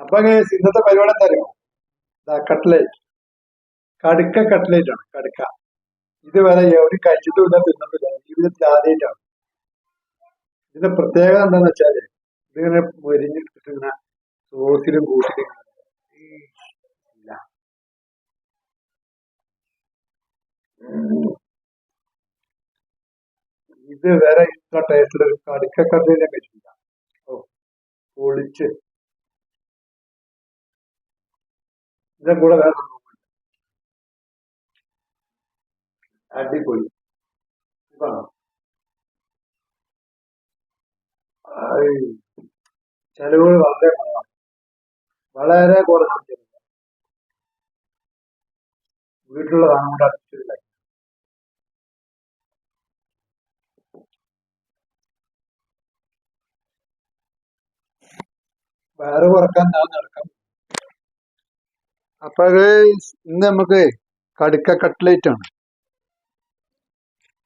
അപ്പൊ ഇന്നത്തെ പരിപാടി എന്താ അറിയോ കട്ട്ലേറ്റ് കടുക്ക കട്ട്ലേറ്റ് ആണ് കടുക്ക. ഇതുവരെ കഴിച്ചിട്ടും കഴിച്ചിട്ടുമില്ല തിന്നിട്ടില്ല. ജീവിതത്തിൽ ആദ്യമായിട്ടാണ്. ഇതിന്റെ പ്രത്യേകത എന്താന്ന് വെച്ചാൽ ഇതിങ്ങനെ മൊരിഞ്ഞിട്ടിട്ട് ഇങ്ങനെ സോസിലും കൂട്ടിലും ഇത്. ഇതുവരെ ഇത്ര ടേസ്റ്റിൽ ഒരു കടുക്ക കട്ട്ലേറ്റ് കഴിച്ചിട്ടില്ല ഓ പൊളിച്ച്. ഇതിന്റെ കൂടെ വേറെ ഒന്നും അടിപൊളി. ചെലവുകൾ വളരെ കുറവാണ്. വളരെ കുറഞ്ഞ ചെലവ് വീട്ടിലുള്ള സാധനം കൊണ്ട് അടിച്ചിട്ടില്ല വേറെ കുറയ്ക്കാൻ ഞാൻ നടക്കാം അപ്പൊ guys, ഇന്ന് നമുക്ക് കടുക്ക കട്ട്ലേറ്റ് ആണ്.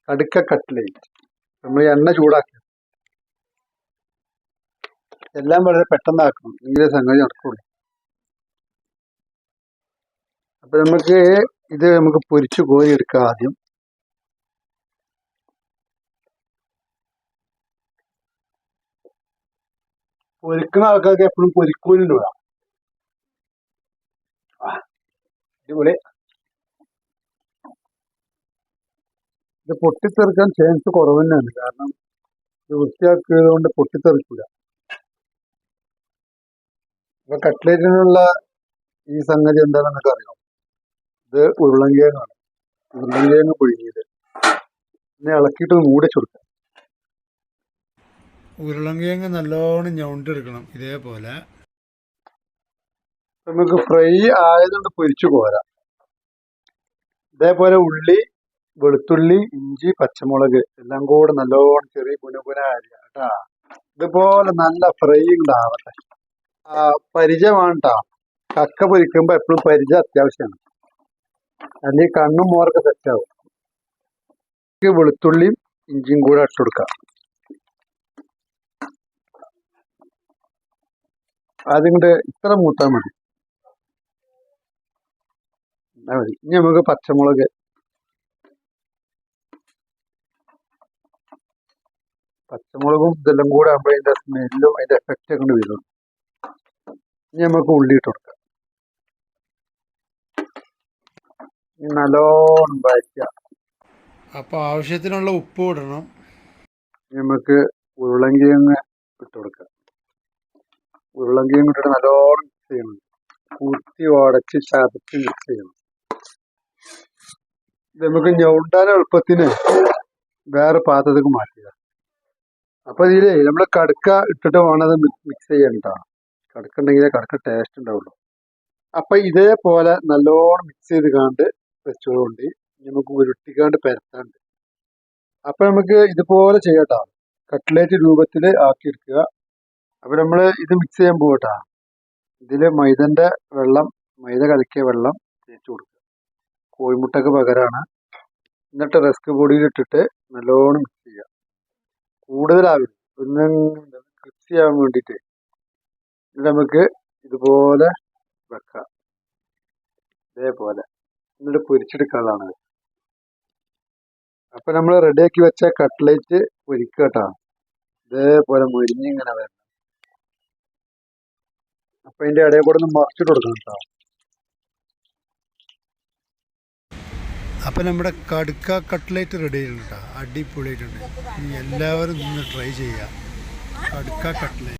കടുക്ക കട്ട്ലേറ്റ് നമ്മൾ എണ്ണ ചൂടാക്കി. എല്ലാം വളരെ പെട്ടെന്നാക്കണം എങ്കിലേ സംഗതി നടക്കുള്ളൂ. അപ്പൊ നമുക്ക് ഇത് നമുക്ക് പൊരിച്ചു കോരി എടുക്കാം ആദ്യം. പൊരിക്കുന്ന ആൾക്കാർക്ക് എപ്പോഴും പൊരിക്കൂലുണ്ട് വേണം. അടിപൊളി. ഇത് പൊട്ടിത്തെറിക്കാൻ ചാൻസ് കുറവ് തന്നെയാണ് കാരണം ഇത് വൃത്തിയാക്കിയത് കൊണ്ട് പൊട്ടിത്തെറിക്കില്ല അപ്പൊ കട്ട്ലേറ്റിനുള്ള ഈ സംഗതി എന്താണെന്ന് നിങ്ങൾക്ക് അറിയാം? ഇത് ഉരുളങ്കേങ്ങാണ് ഉരുളങ്കിഴങ്ങ് പുഴുങ്ങിയത്. പിന്നെ ഇളക്കിയിട്ട് മൂടി ചുരുക്കുക ഉരുളങ്കിഴങ്ങ് നല്ലോണം ഞൗണ്ടെടുക്കണം. ഇതേപോലെ നമുക്ക് ഫ്രൈ ആയതുകൊണ്ട് പൊരിച്ചു കോരാം ഇതേപോലെ ഉള്ളി വെളുത്തുള്ളി ഇഞ്ചി പച്ചമുളക് എല്ലാം കൂടെ നല്ലോണം ചെറിയ പുനപുന അരിയ കേട്ടാ. ഇതുപോലെ നല്ല ഫ്രൈ ഉണ്ടാവട്ടെ. പരിചയമാണ് കക്ക പൊരിക്കുമ്പോ എപ്പോഴും പരിചയം അത്യാവശ്യമാണ്. അല്ലെങ്കിൽ കണ്ണും മോർക്ക് സെറ്റാവും വെളുത്തുള്ളിയും ഇഞ്ചിയും കൂടെ ഇട്ടുകൊടുക്കാം കൊടുക്കാം. ഇത്ര മൂത്താൽ മതി. മതി. ഇനി നമുക്ക് പച്ചമുളക്. പച്ചമുളകും ഇതെല്ലാം കൂടെ ആകുമ്പോൾ അതിന്റെ സ്മെല്ലും അതിന്റെ എഫക്റ്റ് കൊണ്ട് വരും. ഇനി നമുക്ക് ഉള്ളി ഇട്ട് കൊടുക്കാം. നല്ലോണം വഴറ്റുക. അപ്പോൾ ആവശ്യത്തിനുള്ള ഉപ്പ് ഇടണം. നമുക്ക് ഉരുളങ്കിഴങ്ങ് ഇട്ട് കൊടുക്കാം. ഉരുളങ്കിഴങ്ങ് ഇട്ടിട്ട് നല്ലോണം മിക്സ് ചെയ്യണം. കുത്തി ഉടച്ച് ചതച്ച് മിക്സ് ചെയ്യണം. നമുക്ക് ഞൗണ്ടാൻ എളുപ്പത്തിന് വേറെ പാത്രത്തേക്ക് മാറ്റുക അപ്പൊ ഇതിൽ നമ്മൾ കടുക്ക ഇട്ടിട്ട് വേണം അത് മിക്സ് ചെയ്യണ്ട കടുക്ക ഉണ്ടെങ്കിലേ കടുക്ക ടേസ്റ്റ് ഉണ്ടാവുള്ളൂ. അപ്പൊ ഇതേപോലെ നല്ലോണം മിക്സ് ചെയ്ത് കാണ്ട് വെച്ചോണ്ട് നമുക്ക് ഉരുട്ടിക്കാണ്ട് പരത്താണ്ട്. അപ്പൊ നമുക്ക് ഇതുപോലെ ചെയ്യട്ടോ. കട്ട്ലേറ്റ് രൂപത്തിൽ ആക്കിയെടുക്കുക. അപ്പൊ നമ്മൾ ഇത് മിക്സ് ചെയ്യാൻ പോകട്ടാ ഇതിൽ മൈദന്റെ വെള്ളം മൈദ കലക്കിയ വെള്ളം തേച്ച് കൊടുക്കുക. കോഴിമുട്ടക്ക് പകരമാണ് എന്നിട്ട് റസ്ക് പൊടിയിൽ ഇട്ടിട്ട് നല്ലോണം മിക്സ് ചെയ്യുക. കൂടുതലാവില്ല. ഒന്നും ക്രിസ്പി ആവാൻ വേണ്ടിയിട്ട് എന്നിട്ട് നമുക്ക് ഇതുപോലെ വെക്കാം. ഇതേപോലെ. എന്നിട്ട് പൊരിച്ചെടുക്കാനുള്ളതാണ് അപ്പൊ നമ്മൾ റെഡിയാക്കി വെച്ച കട്ട്ലേറ്റ് പൊരിക്കുക കേട്ടോ. ഇതേപോലെ മൊരിഞ്ഞിങ്ങനെ വരണം. അപ്പൊ അതിന്റെ ഇടയിൽ കൂടെ ഒന്ന് മറിച്ചിട്ട് കൊടുക്കണം കേട്ടോ. അപ്പോൾ നമ്മുടെ കടുക്ക കട്ട്ലേറ്റ് റെഡി ആയിട്ടുണ്ട് അടിപൊളിയായിട്ടുണ്ട്. എല്ലാവരും ഒന്ന് ട്രൈ ചെയ്യുക. കടുക്ക കട്ട്ലേറ്റ്.